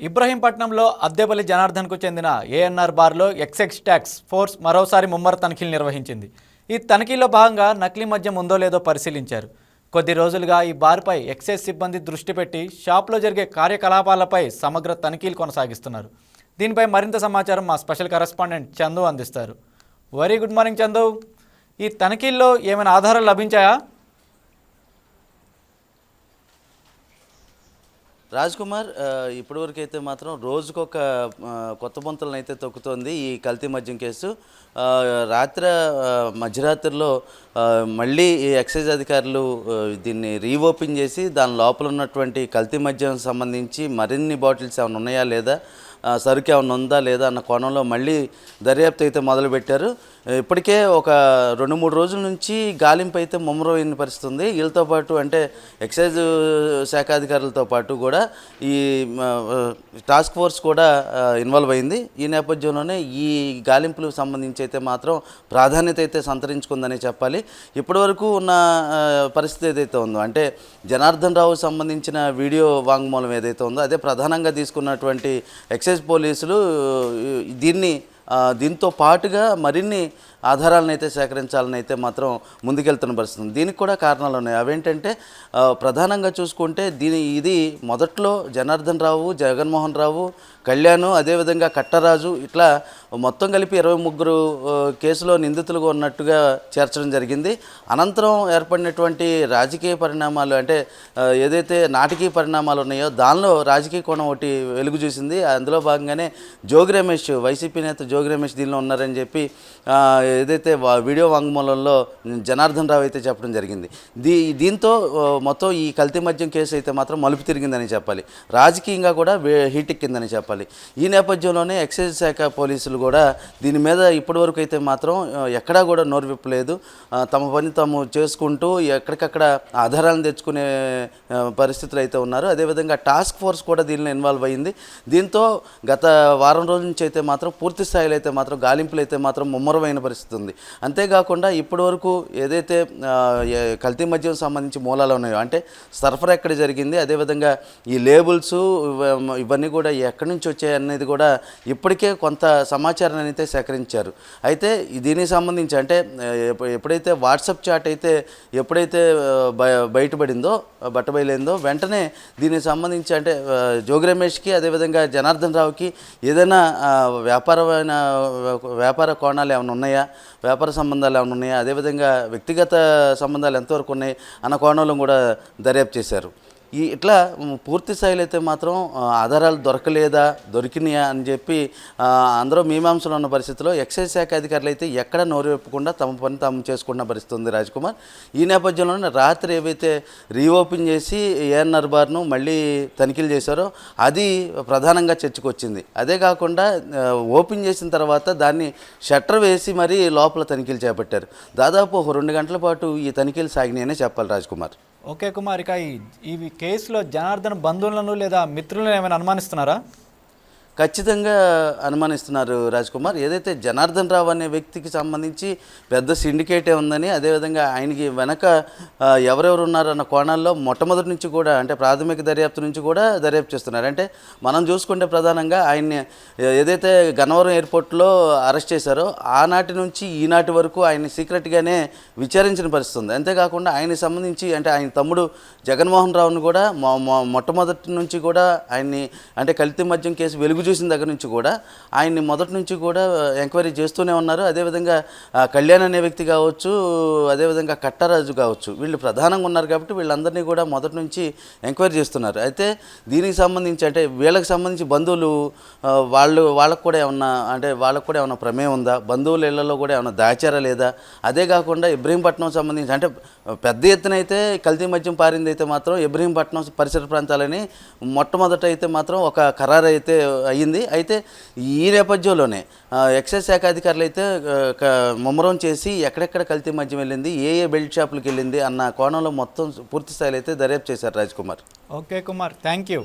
ఇబ్రహీంపట్నంలో అద్దెపల్లి జనార్దన్కు చెందిన ఏఎన్ఆర్ బార్లో XX tax force మరోసారి ముమ్మర తనిఖీలు నిర్వహించింది. ఈ తనిఖీలో భాగంగా నకిలీ మద్యం ఉందో లేదో పరిశీలించారు. కొద్ది రోజులుగా ఈ బార్పై ఎక్సైజ్ సిబ్బంది దృష్టి పెట్టి షాప్లో జరిగే కార్యకలాపాలపై సమగ్ర తనిఖీలు కొనసాగిస్తున్నారు. దీనిపై మరింత సమాచారం మా స్పెషల్ కరెస్పాండెంట్ చందు అందిస్తారు. Very good morning Chandu. ఈ తనిఖీల్లో ఏమైనా ఆధారాలు లభించాయా? రాజ్ కుమార్ ఇప్పటివరకు అయితే మాత్రం రోజుకొక కొత్త బొంతలను అయితే తొక్కుతోంది ఈ కల్తీ మద్యం కేసు. రాత్రి మధ్యరాత్రిలో మళ్ళీ ఈ ఎక్సైజ్ అధికారులు దీన్ని రీఓపెన్ చేసి దాని లోపల ఉన్నటువంటి కల్తీ మద్యం సంబంధించి మరిన్ని బాటిల్స్ ఏమైనా ఉన్నాయా లేదా సరుకు ఏమైనా ఉందా లేదా అన్న కోణంలో మళ్ళీ దర్యాప్తు అయితే మొదలుపెట్టారు. ఇప్పటికే ఒక రెండు మూడు రోజుల నుంచి గాలింపు అయితే ముమ్మరమైన పరిస్థితి ఉంది. వీళ్ళతో పాటు అంటే ఎక్సైజ్ శాఖ అధికారులతో పాటు కూడా ఈ టాస్క్ ఫోర్స్ కూడా ఇన్వాల్వ్ అయింది. ఈ నేపథ్యంలోనే ఈ గాలింపులకు సంబంధించి అయితే మాత్రం ప్రాధాన్యత అయితే సంతరించుకుందనే చెప్పాలి. ఇప్పటివరకు ఉన్న పరిస్థితి ఏదైతే ఉందో అంటే జనార్దన్ రావు సంబంధించిన వీడియో వాంగ్మూలం ఏదైతే ఉందో అదే ప్రధానంగా తీసుకున్నటువంటి ఎక్స్ ఎక్సైజ్ పోలీసులు దీన్ని దీంతో పాటుగా మరిన్ని ఆధారాలను అయితే సేకరించాలని అయితే మాత్రం ముందుకెళ్తున్న పరిస్థితి దీనికి కూడా కారణాలు ఉన్నాయి. అవేంటంటే ప్రధానంగా చూసుకుంటే దీని ఇది మొదట్లో జనార్దన్ రావు జగన్మోహన్ రావు కళ్యాణ్ అదేవిధంగా కట్టరాజు ఇట్లా మొత్తం కలిపి ఇరవై ముగ్గురు కేసులో నిందితులుగా ఉన్నట్టుగా చేర్చడం జరిగింది. అనంతరం ఏర్పడినటువంటి రాజకీయ పరిణామాలు అంటే ఏదైతే నాటకీయ పరిణామాలు ఉన్నాయో దానిలో రాజకీయ కోణం ఒకటి వెలుగు చూసింది. అందులో భాగంగానే జోగి రమేష్ వైసీపీ నేత జో జోగి రమేష్ దీనిలో ఉన్నారని చెప్పి ఏదైతే వీడియో వాంగ్మూలంలో జనార్దన్ రావు అయితే చెప్పడం జరిగింది. దీ దీంతో మొత్తం ఈ కల్తీ మద్యం కేసు అయితే మాత్రం మలుపు తిరిగిందని చెప్పాలి. రాజకీయంగా కూడా వే- హీట్ ఎక్కిందని చెప్పాలి. ఈ నేపథ్యంలోనే ఎక్సైజ్ శాఖ పోలీసులు కూడా దీని మీద ఇప్పటివరకు అయితే మాత్రం ఎక్కడా కూడా నోరు విప్పలేదు తమ పని తాము చేసుకుంటూ ఎక్కడికక్కడ ఆధారాలను తెచ్చుకునే పరిస్థితులు అయితే ఉన్నారు. అదేవిధంగా టాస్క్ ఫోర్స్ కూడా దీనిలో ఇన్వాల్వ్ అయ్యింది దీంతో గత వారం రోజుల నుంచి అయితే మాత్రం పూర్తి స్థాయిలో అయితే మాత్రం గాలింపులు అయితే మాత్రం ముమ్మరమైన పరిస్థితి ఉంది. అంతేకాకుండా ఇప్పటివరకు ఏదైతే కల్తీ మద్యం సంబంధించి మూలాలు ఉన్నాయో అంటే సరఫరా ఎక్కడ జరిగింది అదేవిధంగా ఈ లేబుల్స్ ఇవన్నీ కూడా ఎక్కడి నుంచి వచ్చాయి అనేది కూడా ఇప్పటికే కొంత సమాచారాన్ని అయితే సేకరించారు. అయితే దీనికి సంబంధించి అంటే ఎప్పుడైతే వాట్సాప్ చాట్ అయితే ఎప్పుడైతే బ- బయటపడిందో ఆ, బట్టబయలైందో వెంటనే దీనికి సంబంధించి అంటే జోగి రమేష్కి అదేవిధంగా జనార్దన్ రావుకి ఏదైనా వ్యాపారమైన వ్యాపార కోణాలు ఏమైనా ఉన్నాయా? వ్యాపార సంబంధాలు ఏమైనా ఉన్నాయా? అదేవిధంగా వ్యక్తిగత సంబంధాలు ఎంతవరకు ఉన్నాయి? అన్న కోణంలో కూడా దర్యాప్తు చేశారు. ఈ ఇట్లా పూర్తి స్థాయిలో అయితే మాత్రం ఆధారాలు దొరకలేదా దొరికినాయా అని చెప్పి అందరూ మీమాంసలో ఉన్న పరిస్థితిలో ఎక్సైజ్ శాఖ అధికారులు అయితే ఎక్కడ నోరువెప్పకుండా తమ పని తాము చేసుకుంటున్న పరిస్థితి ఉంది రాజ్ కుమార్ ఈ నేపథ్యంలోనే రాత్రి ఏవైతే రీఓపెన్ చేసి ఏఎన్ఆర్ బార్ను మళ్ళీ తనిఖీలు చేశారో అది ప్రధానంగా చర్చకు వచ్చింది అదే కాకుండా ఓపెన్ చేసిన తర్వాత దాన్ని షట్టర్ వేసి మరీ లోపల తనిఖీలు చేపట్టారు. దాదాపు ఒక రెండు గంటల పాటు ఈ తనిఖీలు సాగినాయనే చెప్పాలి రాజ్ కుమార్ ఓకే కుమార్ ఇక ఈ కేసులో జనార్దన్ బంధువులను లేదా మిత్రులను ఏమైనా అనుమానిస్తున్నారా? ఖచ్చితంగా అనుమానిస్తున్నారు రాజ్ కుమార్ ఏదైతే జనార్దన్ రావు అనే వ్యక్తికి సంబంధించి పెద్ద సిండికేటే ఉందని అదేవిధంగా ఆయనకి వెనక ఎవరెవరు ఉన్నారన్న కోణాల్లో మొట్టమొదటి నుంచి కూడా అంటే ప్రాథమిక దర్యాప్తు నుంచి కూడా దర్యాప్తు చేస్తున్నారు. అంటే మనం చూసుకుంటే ప్రధానంగా ఆయన్ని ఏదైతే గన్నవరం ఎయిర్పోర్ట్లో అరెస్ట్ చేశారో ఆనాటి నుంచి ఈనాటి వరకు ఆయన్ని సీక్రెట్గానే విచారించిన పరిస్థితి ఉంది అంతేకాకుండా ఆయనకి సంబంధించి అంటే ఆయన తమ్ముడు జగన్మోహన్ రావును కూడా మొట్టమొదటి నుంచి కూడా ఆయన్ని అంటే కల్తీ మద్యం కేసు వెలుగు చూసిన దగ్గర నుంచి కూడా ఆయన్ని మొదటి నుంచి కూడా ఎంక్వైరీ చేస్తూనే ఉన్నారు. అదేవిధంగా కళ్యాణ్ అనే వ్యక్తి కావచ్చు అదేవిధంగా కట్టరాజు కావచ్చు వీళ్ళు ప్రధానంగా ఉన్నారు కాబట్టి వీళ్ళందరినీ కూడా మొదటి నుంచి ఎంక్వైరీ చేస్తున్నారు. అయితే దీనికి సంబంధించి అంటే వీళ్ళకి సంబంధించి బంధువులు వాళ్ళు వాళ్ళకు కూడా ఏమన్నా అంటే వాళ్ళకు కూడా ఏమన్నా ప్రమేయం ఉందా? బంధువుల ఇళ్ళలో కూడా ఏమన్నా దాచారా లేదా? అదే కాకుండా ఇబ్రహీంపట్నం సంబంధించి అంటే పెద్ద ఎత్తున అయితే కల్తీ మద్యం పారింది అయితే మాత్రం ఇబ్రహీంపట్నం పరిసర ప్రాంతాలని మొట్టమొదట అయితే మాత్రం ఒక ఖరారు అయితే అయ్యింది. అయితే ఈ నేపథ్యంలోనే ఎక్సైజ్ శాఖ అధికారులు అయితే క- ముమ్మరం చేసి ఎక్కడెక్కడ కల్తీ మద్యం వెళ్ళింది ఏ ఏ బెల్ట్ షాపులకు వెళ్ళింది అన్న కోణంలో మొత్తం పూర్తి స్థాయిలో అయితే దర్యాప్తు చేశారు Raj Kumar. Okay Kumar thank you